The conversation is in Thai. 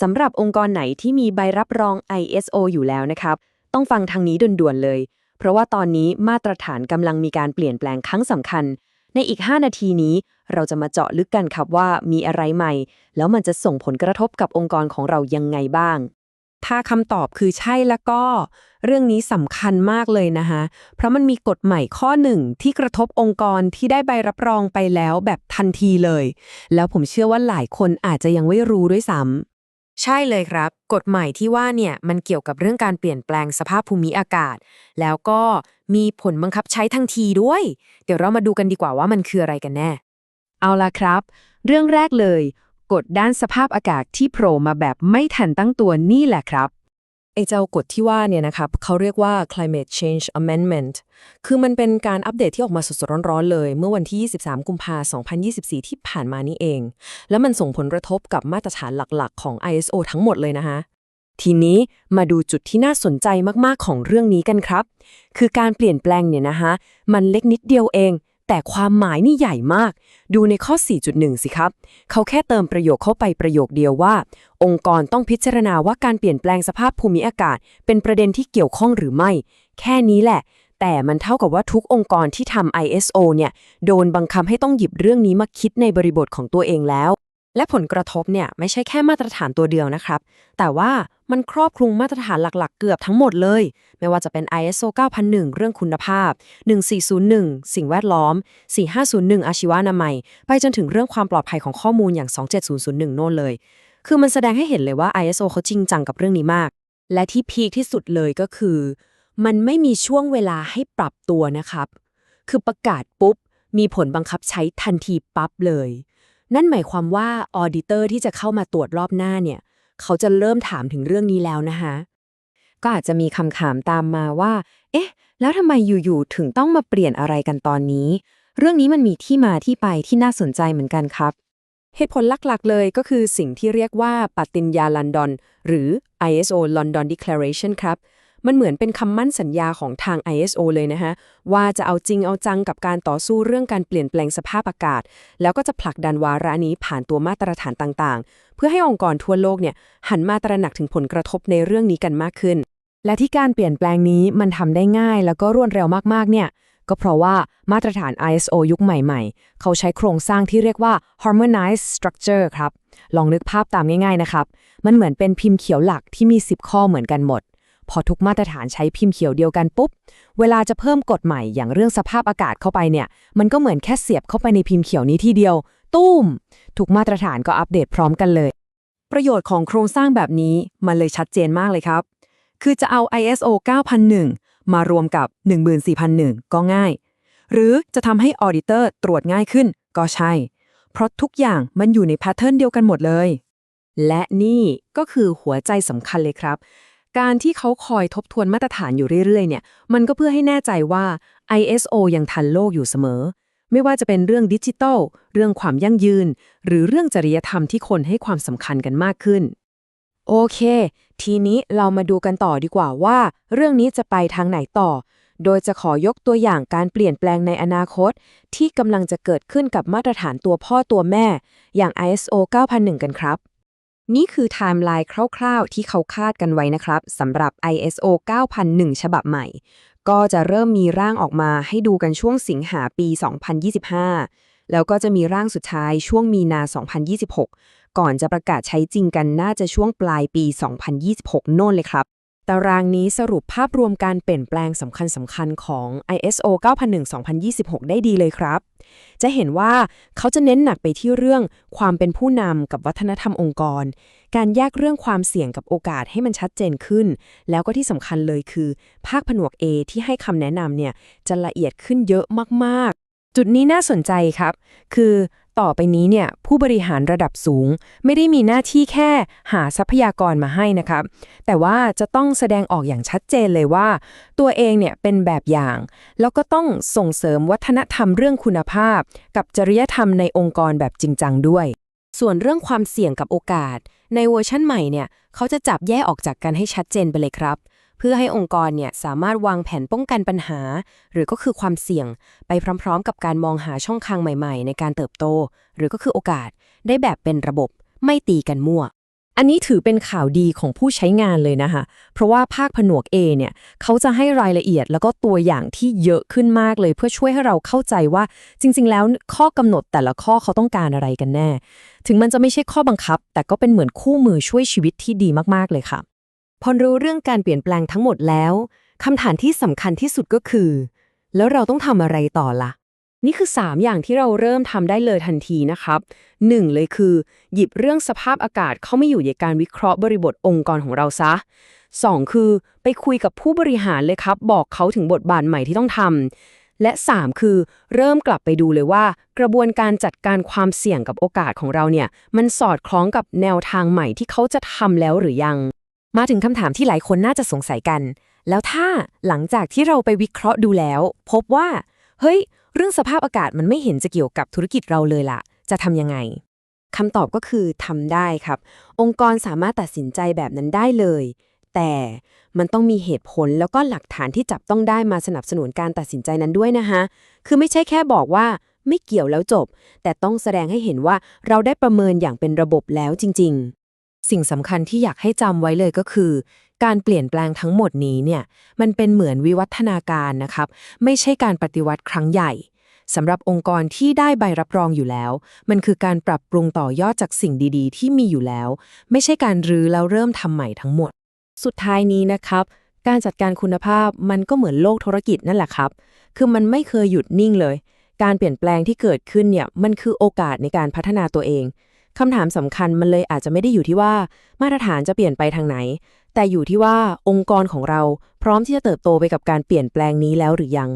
สำหรับองค์กรไหนที่มีใบรับรอง ISO อยู่แล้วนะครับ ต้องฟังทางนี้ด่วนๆเลย เพราะว่าตอนนี้มาตรฐานกำลังมีการเปลี่ยนแปลงครั้งสำคัญ ในอีก 5 นาทีนี้ เราจะมาเจาะลึกกันครับว่ามีอะไรใหม่ แล้วมันจะส่งผลกระทบกับองค์กรของเรายังไงบ้าง ถ้าคำตอบคือใช่แล้วก็ เรื่องนี้สำคัญมากเลยนะคะเพราะมันมีกฎใหม่ข้อหนึ่งที่กระทบองค์กรที่ได้ใบรับรองไปแล้วแบบทันทีเลย แล้วผมเชื่อว่าหลายคนอาจจะยังไม่รู้ด้วยซ้ำ ใช่เลยครับ กฎใหม่ที่ว่าเนี่ยมันเกี่ยวกับเรื่องการเปลี่ยนแปลงสภาพภูมิอากาศ แล้วก็มีผลบังคับใช้ทันทีด้วย เดี๋ยวเรามาดูกันดีกว่าว่ามันคืออะไรกันแน่ เอาล่ะครับ เรื่องแรกเลย กฎด้านสภาพอากาศที่โผล่มาแบบไม่ทันตั้งตัวนี่แหละครับ ไอ้เจ้ากฎที่ว่าเนี่ยนะครับเขาเรียกว่า climate change amendment คือมันเป็นการอัปเดตที่ออกมาสดๆร้อนๆเลย เมื่อวันที่ 23 กุมภาพันธ์2024 ที่ผ่านมานี่เอง แล้วมันส่งผลกระทบกับมาตรฐานหลักๆ ของ ISO ทั้งหมดเลยนะคะทีนี้มาดูจุดที่น่าสนใจมากๆของเรื่องนี้กันครับ คือการเปลี่ยนแปลงเนี่ยนะคะมันเล็กนิดเดียวเอง แต่ความหมายนี่ใหญ่มาก ดูในข้อ 4.1 สิครับ เขาแค่เติมประโยคเข้าไปประโยคเดียวว่า องค์กรต้องพิจารณาว่าการเปลี่ยนแปลงสภาพภูมิอากาศ เป็นประเด็นที่เกี่ยวข้องหรือไม่ แค่นี้แหละ แต่มันเท่ากับว่าทุกองค์กรที่ทำ ISO เนี่ย โดนบังคับให้ต้องหยิบเรื่องนี้มาคิดในบริบทของตัวเองแล้ว และผลกระทบเนี่ยไม่ใช่แค่มาตรฐานตัวเดียวนะครับ แต่ว่ามันครอบคลุมมาตรฐานหลักๆ เกือบทั้งหมดเลย ไม่ว่าจะเป็น ISO 9001 เรื่องคุณภาพ 1401 สิ่งแวดล้อม 4501 อาชีวนามัย ไปจนถึงเรื่องความปลอดภัยของข้อมูลอย่าง 27001 โน่นเลย คือมันแสดงให้เห็นเลยว่า ISO เขาจริงจังกับเรื่องนี้มาก และที่พีคที่สุดเลยก็คือ มันไม่มีช่วงเวลาให้ปรับตัวนะครับ คือประกาศปุ๊บมีผลบังคับใช้ทันทีปั๊บเลย นั่นหมายความว่าออดิเตอร์ที่จะเข้ามาตรวจรอบหน้าเนี่ย เขาจะเริ่มถามถึงเรื่องนี้แล้วนะคะ ก็อาจจะมีคำถามตามมาว่า เอ๊ะ แล้วทำไมอยู่ๆถึงต้องมาเปลี่ยนอะไรกันตอนนี้ เรื่องนี้มันมีที่มาที่ไปที่น่าสนใจเหมือนกันครับ เหตุผลหลักๆ เลยก็คือสิ่งที่เรียกว่าปฏิญญาลอนดอน หรือ ISO London Declaration ครับ มันเหมือนเป็นคำมั่นสัญญาของทาง ISO เลยนะฮะ ว่าจะเอาจริงเอาจังกับการต่อสู้เรื่องการเปลี่ยนแปลงสภาพอากาศ แล้วก็จะผลักดันวาระนี้ผ่านตัวมาตรฐานต่างๆ เพื่อให้องค์กรทั่วโลกเนี่ยหันมาตระหนักถึงผลกระทบในเรื่องนี้กันมากขึ้น และที่การเปลี่ยนแปลงนี้มันทำได้ง่ายแล้วก็รวดเร็วมากๆเนี่ยก็เพราะว่ามาตรฐาน ISO ยุคใหม่ๆ เขาใช้โครงสร้างที่เรียกว่า harmonized structure ครับ ลองนึกภาพตามง่ายๆนะครับ มันเหมือนเป็นพิมพ์เขียวหลักที่มี 10 ข้อเหมือนกันหมด พอทุกมาตรฐานใช้พิมพ์เขียวเดียวกันปุ๊บ เวลาจะเพิ่มกฎใหม่อย่างเรื่องสภาพอากาศเข้าไปเนี่ย มันก็เหมือนแค่เสียบเข้าไปในพิมพ์เขียวนี้ทีเดียว ตุ้ม ทุกมาตรฐานก็อัปเดตพร้อมกันเลย ประโยชน์ของโครงสร้างแบบนี้มันเลยชัดเจนมากเลยครับ คือจะเอา ISO 9001 มารวมกับ 14001 ก็ง่าย หรือจะทำให้ออดิเตอร์ตรวจง่ายขึ้นก็ใช่ เพราะทุกอย่างมันอยู่ในแพทเทิร์นเดียวกันหมดเลยและนี่ก็คือหัวใจสำคัญเลยครับ การที่เขาคอยทบทวนมาตรฐานอยู่เรื่อยๆ เนี่ย มันก็เพื่อให้แน่ใจว่า ISO ยังทันโลกอยู่เสมอ ไม่ว่าจะเป็นเรื่องดิจิทัล เรื่องความยั่งยืน หรือเรื่องจริยธรรมที่คนให้ความสำคัญกันมากขึ้น โอเค ทีนี้เรามาดูกันต่อดีกว่าว่า เรื่องนี้จะไปทางไหนต่อ โดยจะขอยกตัวอย่างการเปลี่ยนแปลงในอนาคต ที่กำลังจะเกิดขึ้นกับมาตรฐานตัวพ่อตัวแม่ อย่าง ISO 9001 กันครับ นี่คือไทม์ไลน์คร่าวๆ ที่เขาคาดกันไว้นะครับสำหรับ ISO 9001 ฉบับใหม่ ก็จะเริ่มมีร่างออกมาให้ดูกันช่วงสิงหาปี 2025 แล้วก็จะมีร่างสุดท้ายช่วงมีนา 2026 ก่อนจะประกาศใช้จริงกันน่าจะช่วงปลายปี 2026 โน่นเลยครับ ตารางนี้สรุปภาพรวมการเปลี่ยนแปลงสำคัญสำคัญๆของ ISO 9001-2026 ได้ดีเลยครับ จะเห็นว่าเขาจะเน้นหนักไปที่เรื่องความเป็นผู้นำกับวัฒนธรรมองค์กร การแยกเรื่องความเสี่ยงกับโอกาสให้มันชัดเจนขึ้น แล้วก็ที่สำคัญเลยคือ ภาคผนวก A ที่ให้คำแนะนำเนี่ยจะละเอียดขึ้นเยอะมากๆ จุดนี้น่าสนใจครับ คือ ต่อไปนี้เนี่ยผู้บริหารระดับสูง ไม่ได้มีหน้าที่แค่หาทรัพยากรมาให้นะครับ แต่ว่าจะต้องแสดงออกอย่างชัดเจนเลยว่า ตัวเองเนี่ยเป็นแบบอย่าง แล้วก็ต้องส่งเสริมวัฒนธรรมเรื่องคุณภาพ กับจริยธรรมในองค์กรแบบจริงจังด้วย ส่วนเรื่องความเสี่ยงกับโอกาส ในเวอร์ชั่นใหม่เนี่ยเขาจะจับแยกออกจากกันให้ชัดเจนไปเลยครับ เพื่อให้องค์กรเนี่ยสามารถวางแผนป้องกันปัญหา หรือก็คือความเสี่ยง ไปพร้อมๆ กับการมองหาช่องทางใหม่ๆ ในการเติบโต หรือก็คือโอกาสได้แบบเป็นระบบไม่ตีกันมั่ว อันนี้ถือเป็นข่าวดีของผู้ใช้งานเลยนะคะเพราะว่าภาคผนวก A เนี่ยเขาจะให้รายละเอียดแล้วก็ตัวอย่างที่เยอะขึ้นมากเลย เพื่อช่วยให้เราเข้าใจว่าจริง ๆ แล้วข้อกำหนดแต่ละข้อเขาต้องการอะไรกันแน่ ถึงมันจะไม่ใช่ข้อบังคับ แต่ก็เป็นเหมือนคู่มือช่วยชีวิตที่ดีมากๆเลยค่ะ พอรู้เรื่องการเปลี่ยนแปลงทั้งหมดแล้วคำถามที่สำคัญที่สุดก็คือ แล้วเราต้องทำอะไรต่อล่ะ นี่คือ 3 อย่างที่เราเริ่มทำได้เลยทันทีนะครับ 1. เลยคือ หยิบเรื่องสภาพอากาศเข้ามาอยู่ในการวิเคราะห์บริบทองค์กรของเราซะ 2. คือ ไปคุยกับผู้บริหารเลยครับ บอกเขาถึงบทบาทใหม่ที่ต้องทำและ 3 คือ เริ่มกลับไปดูเลยว่า กระบวนการจัดการความเสี่ยงกับโอกาสของเราเนี่ย มันสอดคล้องกับแนวทางใหม่ที่เขาจะทำแล้วหรือยัง มาถึงคำถามที่หลายคนน่าจะสงสัยกัน แล้วถ้าหลังจากที่เราไปวิเคราะห์ดูแล้ว พบว่า เฮ้ย เรื่องสภาพอากาศมันไม่เห็นจะเกี่ยวกับธุรกิจเราเลยล่ะ จะทำยังไงคำตอบก็คือทำได้ครับ องค์กรสามารถตัดสินใจแบบนั้นได้เลย แต่มันต้องมีเหตุผลแล้วก็หลักฐานที่จับต้องได้มาสนับสนุนการตัดสินใจนั้นด้วยนะคะคือไม่ใช่แค่บอกว่าไม่เกี่ยวแล้วจบ แต่ต้องแสดงให้เห็นว่าเราได้ประเมินอย่างเป็นระบบแล้วจริง สิ่งสำคัญที่อยากให้จำไว้เลยก็คือ การเปลี่ยนแปลงทั้งหมดนี้เนี่ยมันเป็นเหมือนวิวัฒนาการนะครับ ไม่ใช่การปฏิวัติครั้งใหญ่สำหรับองค์กรที่ได้ใบรับรองอยู่แล้ว มันคือการปรับปรุงต่อยอดจากสิ่งดีๆ ที่มีอยู่แล้ว ไม่ใช่การรื้อแล้วเริ่มทำใหม่ทั้งหมด สุดท้ายนี้นะครับ การจัดการคุณภาพมันก็เหมือนโลกธุรกิจนั่นแหละครับ คือมันไม่เคยหยุดนิ่งเลย การเปลี่ยนแปลงที่เกิดขึ้นเนี่ยมันคือโอกาสในการพัฒนาตัวเอง คำถามสำคัญมันเลยอาจจะไม่ได้อยู่ที่ว่ามาตรฐานจะเปลี่ยนไปทางไหน แต่อยู่ที่ว่าองค์กรของเราพร้อมที่จะเติบโตไปกับการเปลี่ยนแปลงนี้แล้วหรือยัง